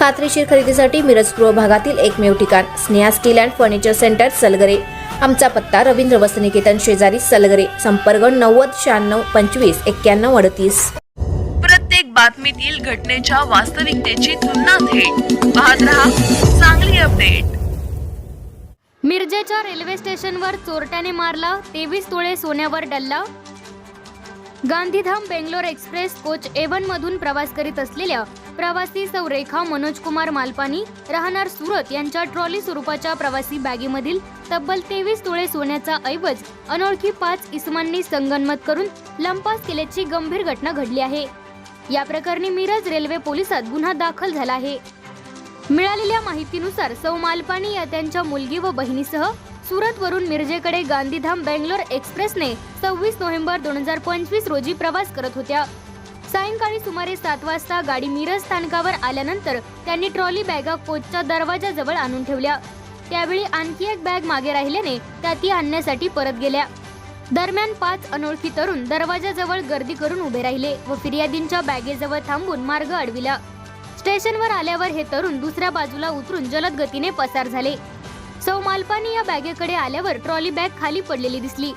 खात्रीशीर खरेदीसाठी मिरज पूर्व भागातील एकमेव ठिकाण Sneha steel and furniture centre Salgare. आमचा पत्ता रवींद्र वसनिकेतन शेजारी सलगरे संपर्क नव्वद शहाण्णव पंचवीस एक्क्याण्णव अडतीस. प्रत्येक बातमीतील घटनेच्या वास्तविकतेची तुलना थेट. पाहत रहा चांगली अपडेट. मिरजेच्या रेल्वे स्टेशनवर चोरट्याने मारला तेवीस तोळे सोन्यावर डल्ला Gandhidham Bangalore express coach A one मधून प्रवास करीत असलेल्या प्रवासी सौरेखा मनोज कुमार मालपानी राहणार सुरत यांच्या ट्रॉली स्वरूपाच्या प्रवासी बॅगेमधील तब्बल तेवीस तोळे सोन्याचा ऐवज अनोळखी पाच इसमांनी संगनमत करून लंपास केल्याची गंभीर घटना घडली आहे. या प्रकरणी मिरज रेल्वे पोलिसात गुन्हा दाखल झाला आहे. मिळालेल्या माहितीनुसार सौ मालपानी या त्यांच्या मुलगी व बहिणीसह सुरत वरून मिरजेकडे गांधीधाम बेंगलोर एक्सप्रेसने सव्वीस नोव्हेंबर दोन हजार पंचवीस रोजी प्रवास करत होत्या. सायंकाळी सुमारे सात वाजता गाडी मिरज स्थानकावर आल्यानंतर त्यांनी ट्रॉली बॅगा कोचच्या दरवाजाजवळ आणून ठेवल्या. त्यावेळी आणखी एक बॅग मागे राहिल्याने त्या ती आणण्यासाठी परत गेल्या. दरम्यान पाच अनोळखी तरुण दरवाजाजवळ गर्दी करून उभे राहिले व फिर्यादींच्या बॅगेजवळ थांबून मार्ग अडविला. स्टेशनवर आल्यावर हे तरुण दुसऱ्या बाजूला उतरून जलद गतीने पसार झाले. सौ मालपानी या बॅगेकडे आल्यावर ट्रॉली बॅग खाली पडलेली दिसली.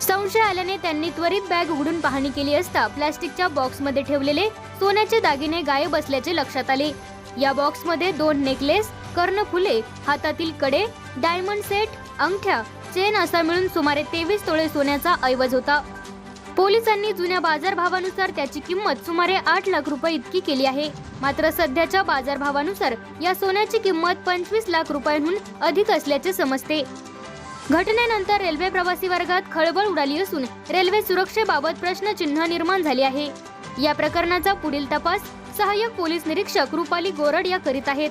संशय आल्याने त्यांनी त्वरित बॅग उघडून पाहणी केली असता प्लास्टिकच्या बॉक्समध्ये ठेवलेले सोन्याचे दागिने गायब असल्याचे लक्षात आले. या बॉक्समध्ये दोन नेकलेस कर्णफुले हातातील कडे डायमंड सेट अंगठ्या चेन असा मिळून सुमारे तेवीस तोळे सोन्याचा ऐवज होता. पोलिसांनी जुन्या बाजारभावानुसार त्याची किंमत सुमारे आठ लाख रुपये इतकी केली आहे. मात्र सध्याच्या बाजारभावानुसार या सोन्याची किंमत पंचवीस लाख रुपयांहून अधिक असल्याचे समजते. घटनेनंतर रेल्वे प्रवासी वर्गात खळबळ उडाली असून रेल्वे सुरक्षेबाबत प्रश्नचिन्ह निर्माण झाले आहे. या प्रकरणाचा पुढील तपास सहाय्यक पोलीस निरीक्षक रुपाली गोरड या करीत आहेत.